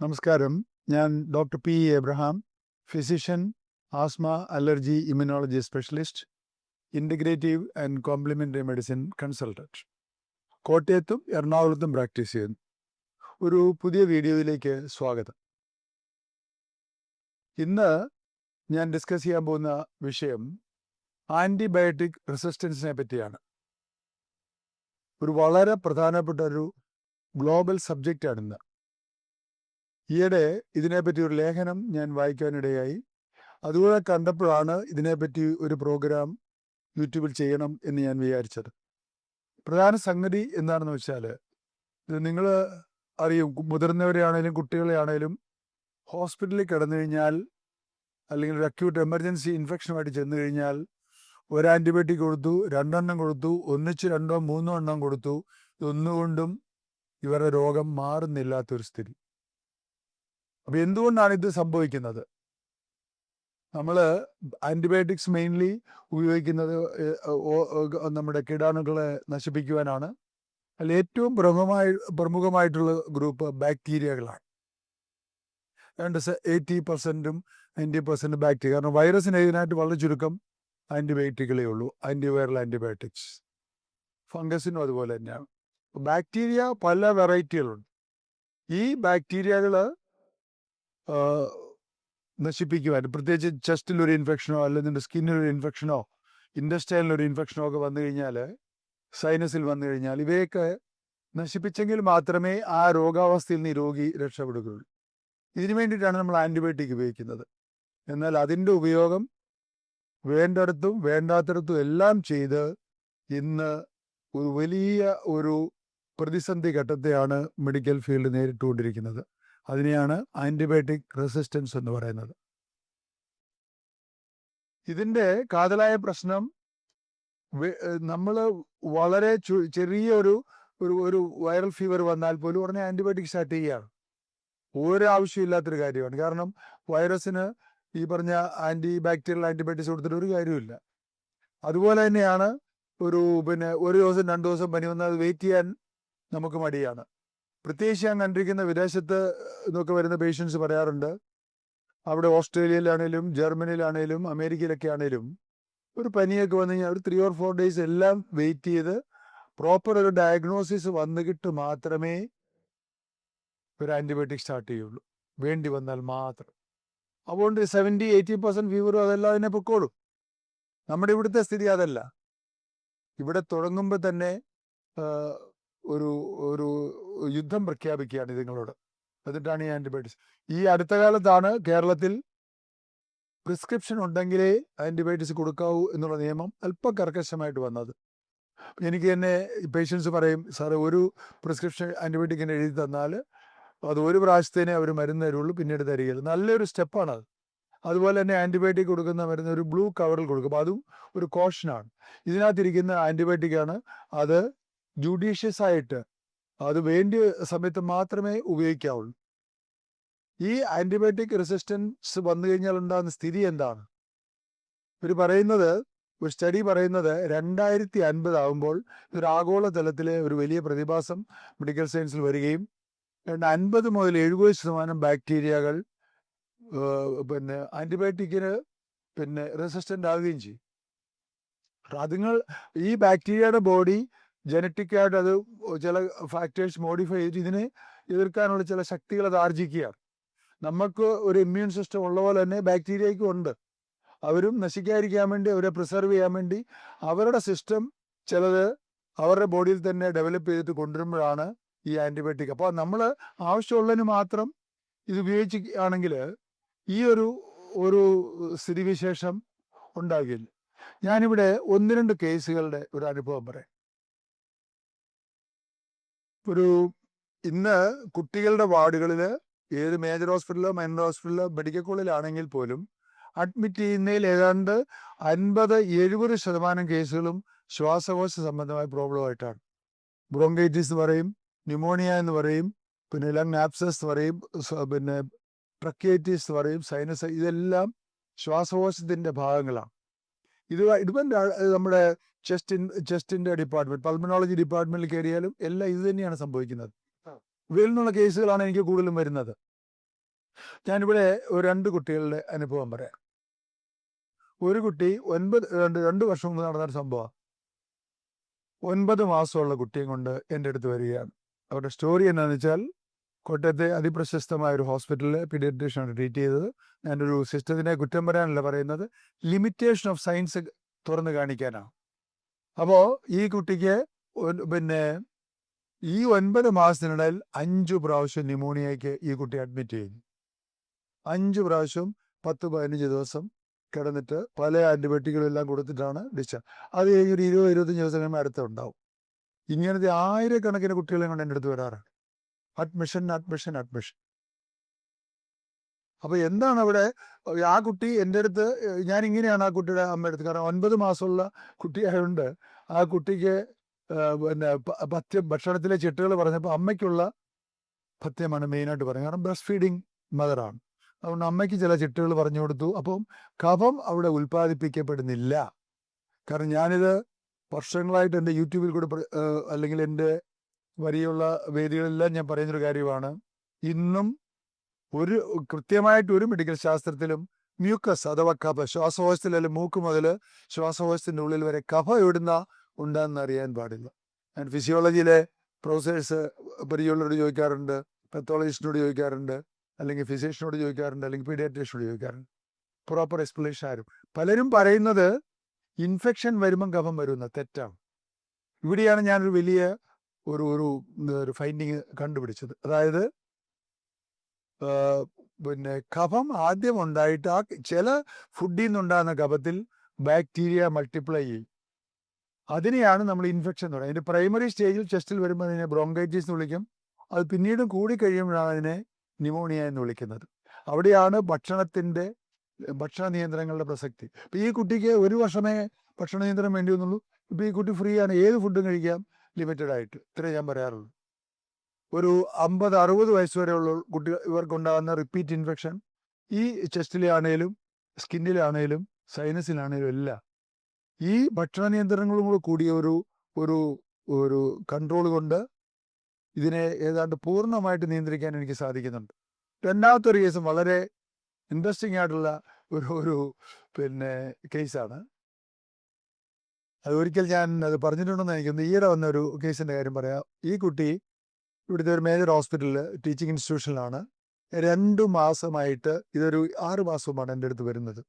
നമസ്കാരം. ഞാൻ doctor P Abraham physician asthma allergy immunology specialist integrative and complementary medicine consultant കോട്ടയത്തും എറണാകുളത്തും practice ചെയ്യുന്നു. ഒരു പുതിയ വീഡിയോയിലേക്ക് സ്വാഗതം. ഇന്ന് ഞാൻ ഡിസ്കസ് ചെയ്യാൻ പോകുന്ന വിഷയം ആന്റിബയോട്ടിക് റെസിസ്റ്റൻസിനെ പറ്റിയാണ്. ഒരു വളരെ പ്രധാനപ്പെട്ട ഒരു ഗ്ലോബൽ സബ്ജക്റ്റാണ് ഇന്ന്. ഈയിടെ ഇതിനെപ്പറ്റി ഒരു ലേഖനം ഞാൻ വായിക്കാനിടയായി. അതുകൂടെ കണ്ടപ്പോഴാണ് ഇതിനെപ്പറ്റി ഒരു പ്രോഗ്രാം യൂട്യൂബിൽ ചെയ്യണം എന്ന് ഞാൻ വിചാരിച്ചത്. പ്രധാന സംഗതി എന്താണെന്ന് വെച്ചാൽ നിങ്ങൾ അറിയും മുതിർന്നവരെ ആണെങ്കിലും കുട്ടികളെ ഹോസ്പിറ്റലിൽ കിടന്നു കഴിഞ്ഞാൽ അല്ലെങ്കിൽ ഒരു അക്യൂട്ട് എമർജൻസി ഇൻഫെക്ഷനുമായിട്ട് ചെന്ന് കഴിഞ്ഞാൽ ഒരു ആന്റിബയോട്ടിക് കൊടുത്തു രണ്ടെണ്ണം കൊടുത്തു ഒന്നിച്ച് രണ്ടോ മൂന്നോ എണ്ണം കൊടുത്തു ഇതൊന്നുകൊണ്ടും ഇവരുടെ രോഗം മാറുന്നില്ലാത്തൊരു സ്ഥിതി. അപ്പൊ എന്തുകൊണ്ടാണ് ഇത് സംഭവിക്കുന്നത്? നമ്മൾ ആന്റിബയോട്ടിക്സ് മെയിൻലി ഉപയോഗിക്കുന്നത് നമ്മുടെ കീടാണുക്കളെ നശിപ്പിക്കുവാനാണ്. അതിൽ ഏറ്റവും പ്രമുഖമായി പ്രമുഖമായിട്ടുള്ള ഗ്രൂപ്പ് ബാക്ടീരിയകളാണ്. രണ്ട് എയ്റ്റി പെർസെന്റും നയന്റി പെർസെന്റ് ബാക്ടീരിയ. കാരണം വൈറസിന് ഇതിനായിട്ട് വളരെ ചുരുക്കം ആന്റിബയോട്ടിക്കുകളേ ഉള്ളൂ. ആന്റിവൈറൽ ആന്റിബയോട്ടിക്സ് ഫംഗസിനും അതുപോലെ തന്നെയാണ്. ബാക്ടീരിയ പല വെറൈറ്റികളുണ്ട് ഈ ബാക്ടീരിയകൾ നശിപ്പിക്കുവാൻ പ്രത്യേകിച്ച് ചെസ്റ്റിൽ ഒരു ഇൻഫെക്ഷനോ അല്ലെങ്കിൽ സ്കിന്നിൽ ഒരു ഇൻഫെക്ഷനോ ഇൻഡസ്റ്റൈനിൽ ഒരു ഇൻഫെക്ഷനോ ഒക്കെ വന്നു കഴിഞ്ഞാൽ സൈനസിൽ വന്നു കഴിഞ്ഞാൽ ഇവയൊക്കെ നശിപ്പിച്ചെങ്കിൽ മാത്രമേ ആ രോഗാവസ്ഥയിൽ നിന്ന് രോഗി രക്ഷപ്പെടുകയുള്ളൂ. ഇതിനു വേണ്ടിയിട്ടാണ് നമ്മൾ ആന്റിബയോട്ടിക് ഉപയോഗിക്കുന്നത്. എന്നാൽ അതിന്റെ ഉപയോഗം വേണ്ടിടത്തും വേണ്ടാത്തിടത്തും എല്ലാം ചെയ്ത് ഇന്ന് ഒരു വലിയ ഒരു പ്രതിസന്ധി ഘട്ടത്തെയാണ് മെഡിക്കൽ ഫീൽഡ് നേരിട്ടുകൊണ്ടിരിക്കുന്നത്. അതിനെയാണ് ആന്റിബയോട്ടിക് റെസിസ്റ്റൻസ് എന്ന് പറയുന്നത്. ഇതിന്റെ കാതലായ പ്രശ്നം നമ്മൾ വളരെ ചെറിയ ഒരു ഒരു ഒരു വൈറൽ ഫീവർ വന്നാൽ പോലും ഉടനെ ആന്റിബയോട്ടിക് സ്റ്റാർട്ട് ചെയ്യുകയാണ്. ഒരു ആവശ്യമില്ലാത്തൊരു കാര്യമാണ്. കാരണം വൈറസിന് ഈ പറഞ്ഞ ആന്റി ബാക്ടീരിയൽ ആന്റിബയോട്ടിക്സ് കൊടുത്തിട്ട് ഒരു കാര്യമില്ല അതുപോലെ തന്നെയാണ് ഒരു പിന്നെ ഒരു ദിവസം രണ്ട് ദിവസം പനി വന്നാൽ വെയിറ്റ് ചെയ്യാൻ നമുക്ക് മടിയാണ്. പ്രത്യേകിച്ച് ഞാൻ കണ്ടിരിക്കുന്ന വിദേശത്ത് നിന്നൊക്കെ വരുന്ന പേഷ്യൻസ് പറയാറുണ്ട്. അവിടെ ഓസ്ട്രേലിയയിലാണേലും ജർമ്മനിയിലാണേലും അമേരിക്കയിലൊക്കെ ആണേലും ഒരു പനിയൊക്കെ വന്നു കഴിഞ്ഞാൽ ഒരു ത്രീ ഓർ ഫോർ ഡേയ്സ് എല്ലാം വെയിറ്റ് ചെയ്ത് പ്രോപ്പർ ഒരു ഡയഗ്നോസിസ് വന്നുകിട്ട് മാത്രമേ ഒരു ആന്റിബയോട്ടിക് സ്റ്റാർട്ട് ചെയ്യുള്ളൂ. വേണ്ടി വന്നാൽ മാത്രം. അതുകൊണ്ട് സെവന്റി എയ്റ്റി പെർസെന്റ് ഫീവറും അതെല്ലാം അതിനെ പൊക്കോളും. നമ്മുടെ ഇവിടുത്തെ സ്ഥിതി അതല്ല. ഇവിടെ തുടങ്ങുമ്പോൾ തന്നെ ഒരു ഒരു യുദ്ധം പ്രഖ്യാപിക്കുകയാണ് ഇതുങ്ങളോട്. എന്നിട്ടാണ് ഈ ആന്റിബയോട്ടിക്സ് ഈ അടുത്ത കാലത്താണ് കേരളത്തിൽ പ്രിസ്ക്രിപ്ഷൻ ഉണ്ടെങ്കിലേ ആന്റിബയോട്ടിക്സ് കൊടുക്കാവൂ എന്നുള്ള നിയമം അല്പം കർക്കശമായിട്ട് വന്നത്. എനിക്ക് തന്നെ പേഷ്യൻസ് പറയും സാറ് ഒരു പ്രിസ്ക്രിപ്ഷൻ ആന്റിബയോട്ടിക് എന്നെ എഴുതി തന്നാൽ അത് ഒരു പ്രാവശ്യത്തേനെ അവർ മരുന്ന് തരുള്ളൂ പിന്നീട് തരികയില്ല. നല്ലൊരു സ്റ്റെപ്പാണ് അത്. അതുപോലെ തന്നെ ആന്റിബയോട്ടിക് കൊടുക്കുന്ന മരുന്ന് ഒരു ബ്ലൂ കവറിൽ കൊടുക്കും. അതും ഒരു കോഷനാണ്. ഇതിനകത്തിരിക്കുന്ന ആന്റിബയോട്ടിക്കാണ് അത് ജുഡീഷ്യസ് ആയിട്ട് അത് വേണ്ടിയ സമയത്ത് മാത്രമേ ഉപയോഗിക്കാവുള്ളൂ. ഈ ആന്റിബയോട്ടിക് റെസിസ്റ്റൻസ് വന്നു കഴിഞ്ഞാൽ ഉണ്ടാകുന്ന സ്ഥിതി എന്താണ്? ഇവർ പറയുന്നത് ഒരു സ്റ്റഡി പറയുന്നത് രണ്ടായിരത്തി അൻപത് ആകുമ്പോൾ ഒരു ആഗോള തലത്തിലെ ഒരു വലിയ പ്രതിഭാസം മെഡിക്കൽ സയൻസിൽ വരികയും അൻപത് മുതൽ എഴുപത് ശതമാനം ബാക്ടീരിയകൾ പിന്നെ ആന്റിബയോട്ടിക്കിന് പിന്നെ റെസിസ്റ്റന്റ് ആവുകയും ചെയ്യും. അതുങ്ങൾ ഈ ബാക്ടീരിയയുടെ ബോഡി ജനറ്റിക്കായിട്ട് അത് ചില ഫാക്ടേഴ്സ് മോഡിഫൈ ചെയ്ത് ഇതിനെ എതിർക്കാനുള്ള ചില ശക്തികൾ അത് ആർജിക്കുകയാണ് നമുക്ക് ഒരു ഇമ്മ്യൂൺ സിസ്റ്റം ഉള്ള പോലെ തന്നെ ബാക്ടീരിയയ്ക്കും ഉണ്ട്. അവരും നശിക്കാതിരിക്കാൻ വേണ്ടി അവരെ പ്രിസർവ് ചെയ്യാൻ വേണ്ടി അവരുടെ സിസ്റ്റം ചിലത് അവരുടെ ബോഡിയിൽ തന്നെ ഡെവലപ്പ് ചെയ്തിട്ട് കൊണ്ടുവരുമ്പോഴാണ് ഈ ആന്റിബയോട്ടിക് അപ്പോൾ നമ്മൾ ആവശ്യമുള്ളതിന് മാത്രം ഇത് ഉപയോഗിച്ചാണെങ്കിൽ ഈ ഒരു ഒരു സ്ഥിതിവിശേഷം ഉണ്ടാകില്ല. ഞാനിവിടെ ഒന്ന് രണ്ട് കേസുകളുടെ ഒരു അനുഭവം പറയാം. ഒരു ഇന്ന് കുട്ടികളുടെ വാർഡുകളിൽ ഏത് മേജർ ഹോസ്പിറ്റലോ മൈനർ ഹോസ്പിറ്റലോ മെഡിക്കൽ കോളേജിലാണെങ്കിൽ പോലും അഡ്മിറ്റ് ചെയ്യുന്നതിൽ ഏതാണ്ട് അൻപത് എഴുപത് ശതമാനം കേസുകളും ശ്വാസകോശ സംബന്ധമായ പ്രോബ്ലം ആയിട്ടാണ് ബ്രോങ്കൈറ്റിസ് എന്ന് പറയും ന്യൂമോണിയ എന്ന് പറയും പിന്നെ ലങ് ആപ്സസ് എന്ന് പറയും പിന്നെ ട്രക്കേറ്റിസ് എന്ന് പറയും സൈനസ് ഇതെല്ലാം ശ്വാസകോശത്തിന്റെ ഭാഗങ്ങളാണ്. ഇത് ഇതുപോലെ നമ്മുടെ ചെസ്റ്റിൻ ചെസ്റ്റിന്റെ ഡിപ്പാർട്ട്മെന്റ് പൾമനോളജി ഡിപ്പാർട്ട്മെന്റിൽ കയറിയാലും എല്ലാം ഇത് തന്നെയാണ് സംഭവിക്കുന്നത്. ഇവയിൽ നിന്നുള്ള കേസുകളാണ് എനിക്ക് കൂടുതലും വരുന്നത്. ഞാനിവിടെ ഒരു രണ്ട് കുട്ടികളുടെ അനുഭവം പറയാം. ഒരു കുട്ടി ഒൻപത് രണ്ട് രണ്ട് വർഷം മുമ്പ് നടന്നൊരു സംഭവം. ഒൻപത് മാസമുള്ള കുട്ടിയും കൊണ്ട് എന്റെ അടുത്ത് വരികയാണ്. അവരുടെ സ്റ്റോറി എന്താണെന്ന് വെച്ചാൽ കോട്ടയത്തെ അതിപ്രശസ്തമായ ഒരു ഹോസ്പിറ്റലിൽ പീഡിയട്രീഷ്യനാണ് ട്രീറ്റ് ചെയ്തത്. ഞാനൊരു സിസ്റ്റത്തിനെ കുറ്റം പറയാനല്ല പറയുന്നത്. ലിമിറ്റേഷൻ ഓഫ് സയൻസ് തുറന്നു കാണിക്കാനാണ് അപ്പോൾ ഈ കുട്ടിക്ക് പിന്നെ ഈ ഒൻപത് മാസത്തിനിടയിൽ അഞ്ചു പ്രാവശ്യം ന്യൂമോണിയയ്ക്ക് ഈ കുട്ടി അഡ്മിറ്റ് ചെയ്തു അഞ്ചു പ്രാവശ്യം പത്ത് പതിനഞ്ച് ദിവസം കിടന്നിട്ട് പല ആന്റിബയോട്ടിക്കുകളും എല്ലാം കൊടുത്തിട്ടാണ് ഡിസ്ചാർജ് അത് കഴിഞ്ഞ് ഒരു ഇരുപത് ഇരുപത്തഞ്ച് ദിവസം കഴിയുമ്പോൾ അടുത്തുണ്ടാവും ഇങ്ങനത്തെ ആയിരക്കണക്കിന് കുട്ടികളെ കൊണ്ട് എന്റെ അടുത്ത് വരാറുണ്ട് അഡ്മിഷൻ അഡ്മിഷൻ അഡ്മിഷൻ അപ്പൊ എന്താണ് അവിടെ ആ കുട്ടി എന്റെ അടുത്ത് ഞാൻ ഇങ്ങനെയാണ് ആ കുട്ടിയുടെ അമ്മയുടെ അടുത്ത് കാരണം ഒൻപത് മാസമുള്ള കുട്ടിയായതുകൊണ്ട് ആ കുട്ടിക്ക് പിന്നെ പഥ്യം ഭക്ഷണത്തിലെ ചിട്ടുകൾ പറഞ്ഞപ്പോൾ അമ്മയ്ക്കുള്ള പഥ്യമാണ് മെയിനായിട്ട് പറയുന്നത്. കാരണം ബ്രസ്റ്റ് ഫീഡിങ് മദറാണ് അതുകൊണ്ട് അമ്മയ്ക്ക് ചില ചിട്ടുകൾ പറഞ്ഞു കൊടുത്തു. അപ്പം കഫം അവിടെ ഉൽപ്പാദിപ്പിക്കപ്പെടുന്നില്ല. കാരണം ഞാനിത് വർഷങ്ങളായിട്ട് എന്റെ യൂട്യൂബിൽ കൂടെ അല്ലെങ്കിൽ എന്റെ വരിയുള്ള വേദികളെല്ലാം ഞാൻ പറയുന്നൊരു കാര്യമാണ്. ഇന്നും ഒരു കൃത്യമായിട്ട് ഒരു മെഡിക്കൽ ശാസ്ത്രത്തിലും മ്യൂക്കസ് അഥവാ കഫ ശ്വാസകോശത്തിൽ അല്ലെങ്കിൽ മൂക്ക് മുതൽ ശ്വാസകോശത്തിന്റെ ഉള്ളിൽ വരെ കഫ എവിടുന്ന ഉണ്ടെന്ന് അറിയാൻ പാടില്ല. ഞാൻ ഫിസിയോളജിയിലെ പ്രൊഫസേഴ്സ് പരിചയമുള്ളവരോട് ചോദിക്കാറുണ്ട് പെത്തോളജിസ്റ്റിനോട് ചോദിക്കാറുണ്ട് അല്ലെങ്കിൽ ഫിസിഷ്യനോട് ചോദിക്കാറുണ്ട് അല്ലെങ്കിൽ പീഡിയാട്രീഷ്യനോട് ചോദിക്കാറുണ്ട്. പ്രോപ്പർ എക്സ്പ്ലനേഷൻ ആരും. പലരും പറയുന്നത് ഇൻഫെക്ഷൻ വരുമ്പം കഫം വരുന്ന തെറ്റാണ്. ഇവിടെയാണ് ഞാനൊരു വലിയ ഒരു ഒരു ഒരു ഫൈൻഡിങ് കണ്ടുപിടിച്ചത്. അതായത് പിന്നെ കഫം ആദ്യം ഉണ്ടായിട്ട് ആ ചില ഫുഡിൽ നിന്നുണ്ടാകുന്ന കഫത്തിൽ ബാക്ടീരിയ മൾട്ടിപ്ലൈ ചെയ്യും. അതിനെയാണ് നമ്മൾ ഇൻഫെക്ഷൻ എന്ന് പറയുന്നത്. അതിന്റെ പ്രൈമറി സ്റ്റേജിൽ ചെസ്റ്റിൽ വരുമ്പോൾ അതിനെ ബ്രോങ്കൈറ്റിസ് എന്ന് വിളിക്കും. അത് പിന്നീട് കൂടി കഴിയുമ്പോഴാണ് അതിനെ ന്യൂമോണിയ എന്ന് വിളിക്കുന്നത്. അവിടെയാണ് ഭക്ഷണത്തിന്റെ ഭക്ഷണ നിയന്ത്രണങ്ങളുടെ പ്രസക്തി. ഇപ്പം ഈ കുട്ടിക്ക് ഒരു വർഷമേ ഭക്ഷണ നിയന്ത്രണം വേണ്ടി വന്നുള്ളൂ ഇപ്പം ഈ കുട്ടി ഫ്രീ ആണ്. ഏത് ഫുഡും കഴിക്കാം. ലിമിറ്റഡ് ആയിട്ട് ഇത്രേ ഞാൻ പറയാറുള്ളൂ. ഒരു അമ്പത് അറുപത് വയസ്സ് വരെയുള്ള കുട്ടികൾ ഇവർക്കുണ്ടാകുന്ന റിപ്പീറ്റ് ഇൻഫെക്ഷൻ ഈ ചെസ്റ്റിലാണേലും സ്കിന്നിലാണേലും സൈനസിലാണേലും എല്ലാം ഈ ഭക്ഷണ നിയന്ത്രണങ്ങളും കൂടെ കൂടിയ ഒരു ഒരു ഒരു കൺട്രോൾ കൊണ്ട് ഇതിനെ ഏതാണ്ട് പൂർണമായിട്ട് നിയന്ത്രിക്കാൻ എനിക്ക് സാധിക്കുന്നുണ്ട്. രണ്ടാമത്തെ ഒരു കേസും വളരെ ഇൻട്രസ്റ്റിംഗ് ആയിട്ടുള്ള ഒരു ഒരു പിന്നെ കേസാണ് അത് ഒരിക്കൽ ഞാൻ അത് പറഞ്ഞിട്ടുണ്ടെന്ന് എനിക്കൊന്ന് ഈയിടെ വന്ന ഒരു കേസിന്റെ കാര്യം പറയാം. ഈ കുട്ടി ഇവിടുത്തെ ഒരു മേജർ ഹോസ്പിറ്റലിൽ ടീച്ചിങ് ഇൻസ്റ്റിറ്റ്യൂഷനിലാണ് രണ്ടു മാസമായിട്ട് ഇതൊരു ആറു മാസവുമാണ് എന്റെ അടുത്ത് വരുന്നത്.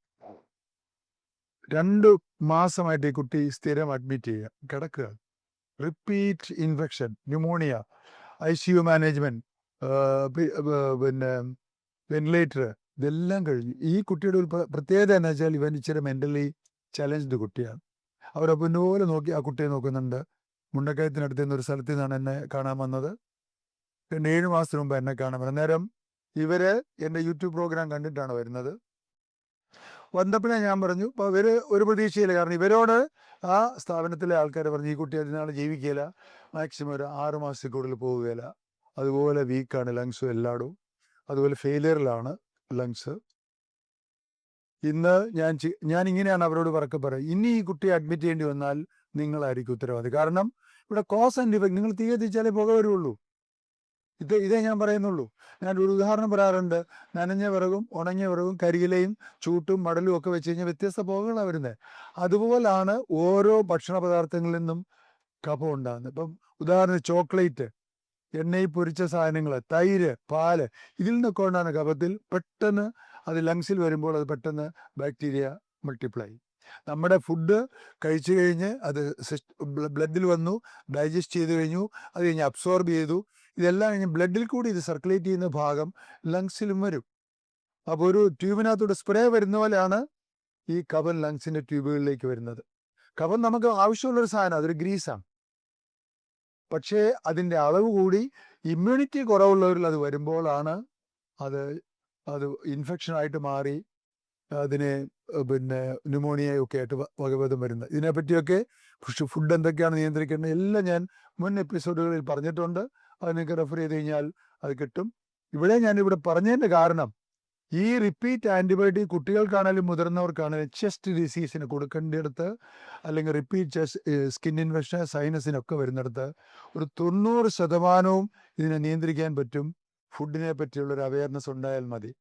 രണ്ടു മാസമായിട്ട് ഈ കുട്ടി സ്ഥിരം അഡ്മിറ്റ് ചെയ്യുക. കിടക്കുക. Repeat infection pneumonia I C U management പിന്നെ വെന്റിലേറ്റർ ഇതെല്ലാം കഴിഞ്ഞു. ഈ കുട്ടിയുടെ ഒരു പ്രത്യേകത എന്ന് വെച്ചാൽ ഇവൻ ഇച്ചിരി മെന്റലി ചലഞ്ച്ഡ് കുട്ടിയാണ്. അവരെ പൊന്നുപോലെ നോക്കി ആ കുട്ടിയെ നോക്കുന്നുണ്ട്. മുണ്ടക്കയത്തിനടുത്ത് നിന്ന് ഒരു സ്ഥലത്ത് നിന്നാണ് എന്നെ കാണാൻ വന്നത്. പിന്നെ ഏഴ് മാസത്തിന് മുമ്പ് എന്നെ കാണാൻ വരുന്നത് നേരം ഇവർ എന്റെ യൂട്യൂബ് പ്രോഗ്രാം കണ്ടിട്ടാണ് വരുന്നത്. വന്നപ്പോഴേ ഞാൻ പറഞ്ഞു അപ്പോൾ ഇവർ ഒരു പ്രതീക്ഷയില്ല. കാരണം ഇവരോട് ആ സ്ഥാപനത്തിലെ ആൾക്കാർ പറഞ്ഞു ഈ കുട്ടി അതിനാൾ ജീവിക്കില്ല മാക്സിമം ഒരു ആറ് മാസത്തിൽ കൂടുതൽ പോവുകയില്ല അതുപോലെ വീക്കാണ് ലങ്സും എല്ലായിടും അതുപോലെ ഫെയിലിയറിലാണ് ലങ്സ് ഇന്ന് ഞാൻ ഞാൻ ഇങ്ങനെയാണ് അവരോട് പറക്കെ പറയുക. ഇനി ഈ കുട്ടിയെ അഡ്മിറ്റ് ചെയ്യേണ്ടി വന്നാൽ നിങ്ങളായിരിക്കും ഉത്തരവാദി. കാരണം ഇവിടെ കോസ് ആൻഡ് ഇഫക്ട് നിങ്ങൾ തീ കത്തിച്ചാലേ പുക വരുള്ളൂ. ഇത് ഇതേ ഞാൻ പറയുന്നുള്ളൂ. ഞാൻ ഒരു ഉദാഹരണം പറയാറുണ്ട്. നനഞ്ഞ വിറകും ഉണങ്ങിയ വിറകും കരിയിലയും ചൂട്ടും മടലും ഒക്കെ വെച്ച് കഴിഞ്ഞാൽ വ്യത്യസ്ത പുകകളാണ് വരുന്നത് അതുപോലാണ് ഓരോ ഭക്ഷണ പദാർത്ഥങ്ങളിൽ നിന്നും കഫം ഉണ്ടാകുന്നത്. ഇപ്പം ഉദാഹരണത്തിന് ചോക്ലേറ്റ് എണ്ണയിൽ പൊരിച്ച സാധനങ്ങൾ തൈര് പാൽ ഇതിൽ നിന്നൊക്കെ ഉണ്ടാകുന്ന കഫത്തിൽ പെട്ടെന്ന് അത് ലങ്സിൽ വരുമ്പോൾ അത് പെട്ടെന്ന് ബാക്ടീരിയ മൾട്ടിപ്ലൈ നമ്മുടെ ഫുഡ് കഴിച്ചു കഴിഞ്ഞ് അത് ബ്ലഡിൽ വന്നു ഡൈജസ്റ്റ് ചെയ്ത് കഴിഞ്ഞു അത് കഴിഞ്ഞ് അബ്സോർബ് ചെയ്തു. ഇതെല്ലാം കഴിഞ്ഞ് ബ്ലഡിൽ കൂടി ഇത് സർക്കുലേറ്റ് ചെയ്യുന്ന ഭാഗം ലങ്സിലും വരും. അപ്പോൾ ഒരു ട്യൂബിനകത്തൂടെ സ്പ്രേ വരുന്ന പോലെയാണ് ഈ കവൻ ലങ്സിന്റെ ട്യൂബുകളിലേക്ക് വരുന്നത്. കവൻ നമുക്ക് ആവശ്യമുള്ളൊരു സാധനം അതൊരു ഗ്രീസാണ്. പക്ഷേ അതിന്റെ അളവ് കൂടി ഇമ്മ്യൂണിറ്റി കുറവുള്ളവരിൽ അത് വരുമ്പോഴാണ് അത് അത് ഇൻഫെക്ഷൻ ആയിട്ട് മാറി അതിനെ പിന്നെ ന്യൂമോണിയൊക്കെ ആയിട്ട് വകഭേദം വരുന്നത് ഇതിനെപ്പറ്റിയൊക്കെ ഫുഡ് എന്തൊക്കെയാണ് നിയന്ത്രിക്കേണ്ടത്? എല്ലാം ഞാൻ മുൻ എപ്പിസോഡുകളിൽ പറഞ്ഞിട്ടുണ്ട്. അത് നിങ്ങൾക്ക് റെഫർ ചെയ്ത് കഴിഞ്ഞാൽ അത് കിട്ടും. ഇവിടെ ഞാൻ ഇവിടെ പറഞ്ഞതിന്റെ കാരണം ഈ റിപ്പീറ്റ് ആന്റിബയോട്ടിക് കുട്ടികൾക്കാണെങ്കിലും മുതിർന്നവർക്കാണെങ്കിലും ചെസ്റ്റ് ഡിസീസിന് കൊടുക്കേണ്ടിടത്ത് അല്ലെങ്കിൽ റിപ്പീറ്റ് ചെസ്റ്റ് സ്കിൻ ഇൻഫെക്ഷൻ സൈനസിനൊക്കെ വരുന്നിടത്ത് ഒരു തൊണ്ണൂറ് ശതമാനവും ഇതിനെ നിയന്ത്രിക്കാൻ പറ്റും. ഫുഡിനെ പറ്റിയുള്ള ഒരു അവയർനെസ് ഉണ്ടായാൽ മതി.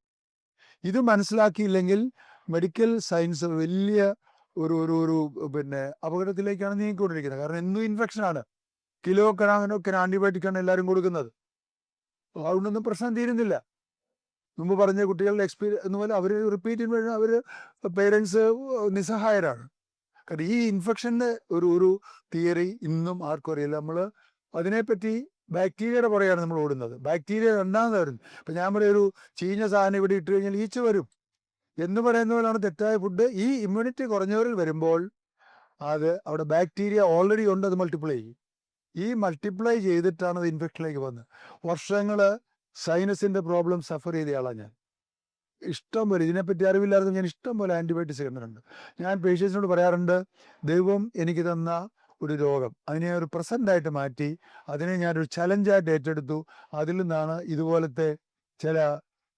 ഇത് മനസ്സിലാക്കിയില്ലെങ്കിൽ മെഡിക്കൽ സയൻസ് വലിയ ഒരു ഒരു ഒരു പിന്നെ അപകടത്തിലേക്കാണ് നീങ്ങിക്കൊണ്ടിരിക്കുന്നത്. കാരണം എന്നും ഇൻഫെക്ഷനാണ് കിലോ കണക്കിനൊക്കെ ആന്റിബയോട്ടിക്കാണ് എല്ലാവരും കൊടുക്കുന്നത്. അതുകൊണ്ടൊന്നും പ്രശ്നം തീരുന്നില്ല. മുമ്പ് പറഞ്ഞ കുട്ടികളുടെ എക്സ്പീരിയൻസ് എന്നുപോലെ അവർ റിപ്പീറ്റ് ചെയ്യുമ്പോൾ അവർ പേരൻസ് നിസ്സഹായരാണ്. കാരണം ഈ ഇൻഫെക്ഷന്റെ ഒരു ഒരു തിയറി ഇന്നും ആർക്കും അറിയില്ല. നമ്മൾ അതിനെപ്പറ്റി ബാക്ടീരിയയുടെ പുറകെയാണ് നമ്മൾ ഓടുന്നത്. ബാക്ടീരിയ രണ്ടാമത് വരുന്നത് ഇപ്പം ഞാൻ പറയും ഒരു ചീഞ്ഞ സാധനം ഇവിടെ ഇട്ട് കഴിഞ്ഞാൽ ഈച്ച വരും. എന്ന് പറയുന്ന പോലെയാണ് തെറ്റായ ഫുഡ് ഈ ഇമ്മ്യൂണിറ്റി കുറഞ്ഞവരിൽ വരുമ്പോൾ അത് അവിടെ ബാക്ടീരിയ ഓൾറെഡി ഉണ്ട് അത് മൾട്ടിപ്ലൈ ചെയ്യും. ഈ മൾട്ടിപ്ലൈ ചെയ്തിട്ടാണ് അത് ഇൻഫെക്ഷനിലേക്ക് വന്നത് വർഷങ്ങൾ സൈനസിന്റെ പ്രോബ്ലം സഫർ ചെയ്തയാളാണ് ഞാൻ. ഇഷ്ടം പോലെ ഇതിനെപ്പറ്റി അറിവില്ലായിരുന്നു ഞാൻ ഇഷ്ടം പോലെ ആന്റിബയോട്ടിക്സ് കണ്ടിട്ടുണ്ട് ഞാൻ പേഷ്യൻസിനോട് പറയാറുണ്ട് ദൈവം എനിക്ക് തന്ന ഒരു രോഗം. അതിനെ ഒരു പ്രസന്റ് ആയിട്ട് മാറ്റി അതിനെ ഞാനൊരു ചലഞ്ചായിട്ട് ഏറ്റെടുത്തു. അതിൽ നിന്നാണ് ഇതുപോലത്തെ ചില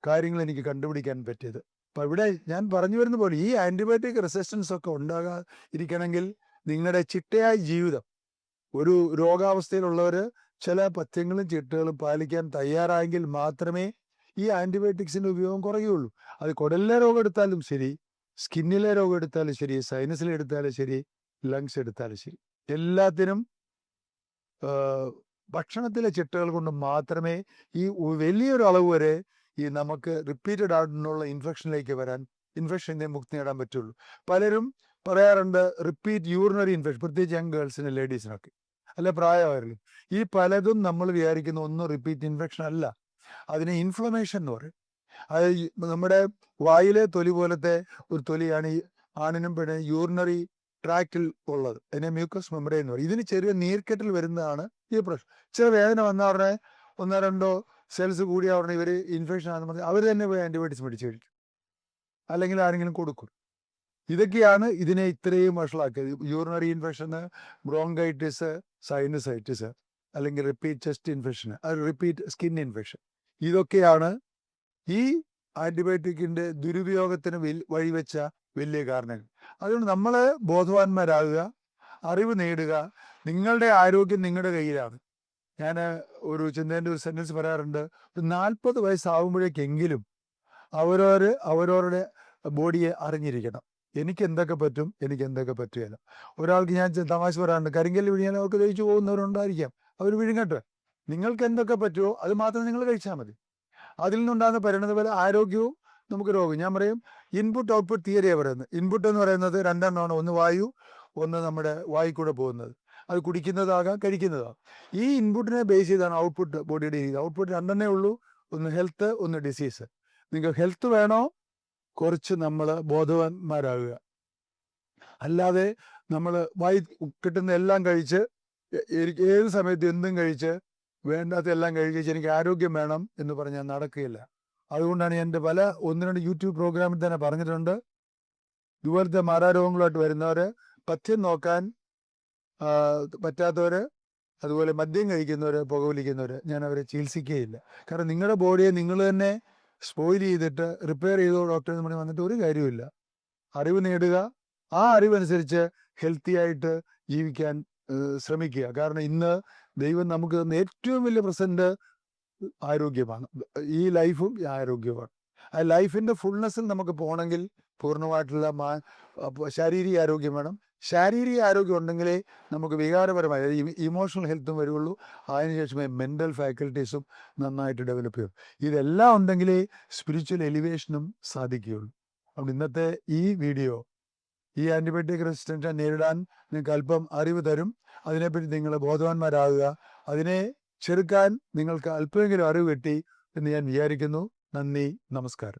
കാര്യങ്ങൾ എനിക്ക് കണ്ടുപിടിക്കാൻ പറ്റിയത്. അപ്പൊ ഇവിടെ ഞാൻ പറഞ്ഞു വരുന്ന പോലെ ഈ ആന്റിബയോട്ടിക് റെസിസ്റ്റൻസ് ഒക്കെ ഉണ്ടാകാ ഇരിക്കണമെങ്കിൽ നിങ്ങളുടെ ചിട്ടയായ ജീവിതം. ഒരു രോഗാവസ്ഥയിലുള്ളവർ ചില പഥ്യങ്ങളും ചിട്ടകളും പാലിക്കാൻ തയ്യാറായെങ്കിൽ മാത്രമേ ഈ ആന്റിബയോട്ടിക്സിന്റെ ഉപയോഗം കുറയുള്ളൂ അത് കുടലിലെ രോഗം എടുത്താലും ശരി സ്കിന്നിലെ രോഗം എടുത്താലും ശരി സൈനസിലെടുത്താലും ശരി ലങ്സ് എടുത്താലും ശരി. എല്ലാത്തിനും ഭക്ഷണത്തിലെ ചിട്ടകൾ കൊണ്ട് മാത്രമേ ഈ വലിയൊരു അളവ് വരെ ഈ നമുക്ക് റിപ്പീറ്റഡ് ആയിട്ടുള്ള ഇൻഫെക്ഷനിലേക്ക് വരാൻ ഇൻഫെക്ഷനെ മുക്തി നേടാൻ പറ്റുള്ളൂ. പലരും പറയാറുണ്ട് റിപ്പീറ്റ് യൂറിനറി ഇൻഫെക്ഷൻ പ്രത്യേകിച്ച് യങ് ഗേൾസിന് ലേഡീസിനൊക്കെ അല്ല പ്രായമായിരുന്നു ഈ പലതും നമ്മൾ വിചാരിക്കുന്ന ഒന്നും റിപ്പീറ്റ് ഇൻഫെക്ഷൻ അല്ല. അതിനെ ഇൻഫ്ലമേഷൻ എന്ന് പറയും. അത് നമ്മുടെ വായിലെ തൊലി പോലത്തെ ഒരു തൊലിയാണ് ഈ ആണിനും പെണ്ണിനും യൂറിനറി ട്രാക്റ്റിൽ ഉള്ളത്. അതിനെ മ്യൂക്കസ് മെമ്പറി എന്ന് പറയും. ഇതിന് ചെറിയ നീർക്കെട്ടിൽ വരുന്നതാണ് ഈ പ്രശ്നം. ചില വേദന വന്ന ഉടനെ ഒന്നോ രണ്ടോ സെൽസ് കൂടിയ ഉടനെ ഇവർ ഇൻഫെക്ഷൻ ആണെന്ന് പറഞ്ഞാൽ അവർ തന്നെ പോയി ആന്റിബയോട്ടിക്സ് മേടിച്ച് കഴിക്കും അല്ലെങ്കിൽ ആരെങ്കിലും കൊടുക്കും. ഇതൊക്കെയാണ് ഇതിനെ ഇത്രയും വഷളാക്കിയത്. യൂറിനറി ഇൻഫെക്ഷന് ബ്രോങ്കൈറ്റിസ് സൈനസൈറ്റിസ് അല്ലെങ്കിൽ repeat chest infection repeat skin infection ഇതൊക്കെയാണ് ഈ ആന്റിബയോട്ടിക്കിന്റെ ദുരുപയോഗത്തിന് വഴിവെച്ച വലിയ കാരണങ്ങൾ. അതുകൊണ്ട് നമ്മൾ ബോധവാന്മാരാകുക അറിവ് നേടുക നിങ്ങളുടെ ആരോഗ്യം നിങ്ങളുടെ കയ്യിലാണ്. ഞാൻ ഒരു ചിന്തേന്റെ ഒരു സെന്റൻസ് പറയാറുണ്ട്. ഒരു നാൽപ്പത് വയസ്സാവുമ്പോഴേക്കെങ്കിലും അവരോർ അവരവരുടെ ബോഡിയെ അറിഞ്ഞിരിക്കണം. എനിക്ക് എന്തൊക്കെ പറ്റും എനിക്ക് എന്തൊക്കെ പറ്റുകയില്ല. ഒരാൾക്ക് ഞാൻ തമാശ പറയാറുണ്ട്. കരിങ്കല്ല് വിഴിഞ്ഞാൽ അവർക്ക് കഴിച്ചു പോകുന്നവരുണ്ടായിരിക്കാം. അവർ വിഴുങ്ങട്ടെ. നിങ്ങൾക്ക് എന്തൊക്കെ പറ്റുമോ അത് മാത്രം നിങ്ങൾ കഴിച്ചാൽ മതി. അതിൽ നിന്നുണ്ടാകുന്ന പരിണത പോലെ ആരോഗ്യവും നമുക്ക് രോഗം. ഞാൻ പറയും ഇൻപുട്ട് ഔട്ട്പുട്ട് തിയറിയാണ് പറയുന്നത്. ഇൻപുട്ട് എന്ന് പറയുന്നത് രണ്ടെണ്ണമാണ് ഒന്ന് വായു ഒന്ന് നമ്മുടെ വായിക്കൂടെ കൂടെ പോകുന്നത്. അത് കുടിക്കുന്നതാകാം കഴിക്കുന്നതാകാം. ഈ ഇൻപുട്ടിനെ ബേസ് ചെയ്താണ് ഔട്ട്പുട്ട് ബോഡിയുടെ രീതി. ഔട്ട്പുട്ട് രണ്ടെണ്ണേ ഉള്ളൂ. ഒന്ന് ഹെൽത്ത് ഒന്ന് ഡിസീസ് നിങ്ങൾക്ക് ഹെൽത്ത് വേണോ? കുറച്ച് നമ്മൾ ബോധവാന്മാരാകുക. അല്ലാതെ നമ്മൾ വായി കിട്ടുന്ന എല്ലാം കഴിച്ച് ഏത് സമയത്ത് എന്തും കഴിച്ച് വേണ്ടാത്ത എല്ലാം കഴിച്ച് എനിക്ക് ആരോഗ്യം വേണം എന്ന് പറഞ്ഞാൽ നടക്കുകയില്ല. അതുകൊണ്ടാണ് എന്റെ പല ഒന്ന് രണ്ട് യൂട്യൂബ് പ്രോഗ്രാമിൽ തന്നെ പറഞ്ഞിട്ടുണ്ട്. ഇതുപോലത്തെ മാരാരോഗങ്ങളായിട്ട് വരുന്നവർ പഥ്യം നോക്കാൻ പറ്റാത്തവർ അതുപോലെ മദ്യം കഴിക്കുന്നവർ പുകവലിക്കുന്നവർ ഞാൻ അവരെ ചികിത്സിക്കുകയില്ല. കാരണം നിങ്ങളുടെ ബോഡിയെ നിങ്ങൾ തന്നെ സ്പോയിൽ ചെയ്തിട്ട് റിപ്പയർ ചെയ്തോ ഡോക്ടർ എന്ന് പറഞ്ഞ് വന്നിട്ട് ഒരു കാര്യമില്ല അറിവ് നേടുക ആ അറിവനുസരിച്ച് ഹെൽത്തി ആയിട്ട് ജീവിക്കാൻ ശ്രമിക്കുക. കാരണം ഇന്ന് ദൈവം നമുക്ക് തന്ന ഏറ്റവും വലിയ പ്രസന്റ് ആരോഗ്യമാണ്. ഈ ലൈഫും ആരോഗ്യമാണ് ആ ലൈഫിന്റെ ഫുൾനെസ്സിൽ നമുക്ക് പോകണമെങ്കിൽ പൂർണമായിട്ടുള്ള മാ ശാരീരിക ആരോഗ്യം വേണം. ശാരീരിക ആരോഗ്യം ഉണ്ടെങ്കിലേ നമുക്ക് വികാരപരമായ ഇമോഷണൽ ഹെൽത്തും വരുള്ളൂ. അതിനുശേഷമേ മെന്റൽ ഫാക്കൽറ്റീസും നന്നായിട്ട് ഡെവലപ്പ് ചെയ്യും. ഇതെല്ലാം ഉണ്ടെങ്കിലേ സ്പിരിച്വൽ എലിവേഷനും സാധിക്കുകയുള്ളൂ. അതുകൊണ്ട് ഇന്നത്തെ ഈ വീഡിയോ ഈ ആന്റിബയോട്ടിക് റെസിസ്റ്റൻസ് നേരിടാൻ നിങ്ങൾക്ക് അല്പം അറിവ് തരും. അതിനെപ്പറ്റി നിങ്ങൾ ബോധവാന്മാരാകുക. അതിനെ ചെറുക്കാൻ നിങ്ങൾക്ക് അല്പമെങ്കിലും അറിവ് കിട്ടി എന്ന് ഞാൻ വിചാരിക്കുന്നു. നന്ദി നമസ്കാരം.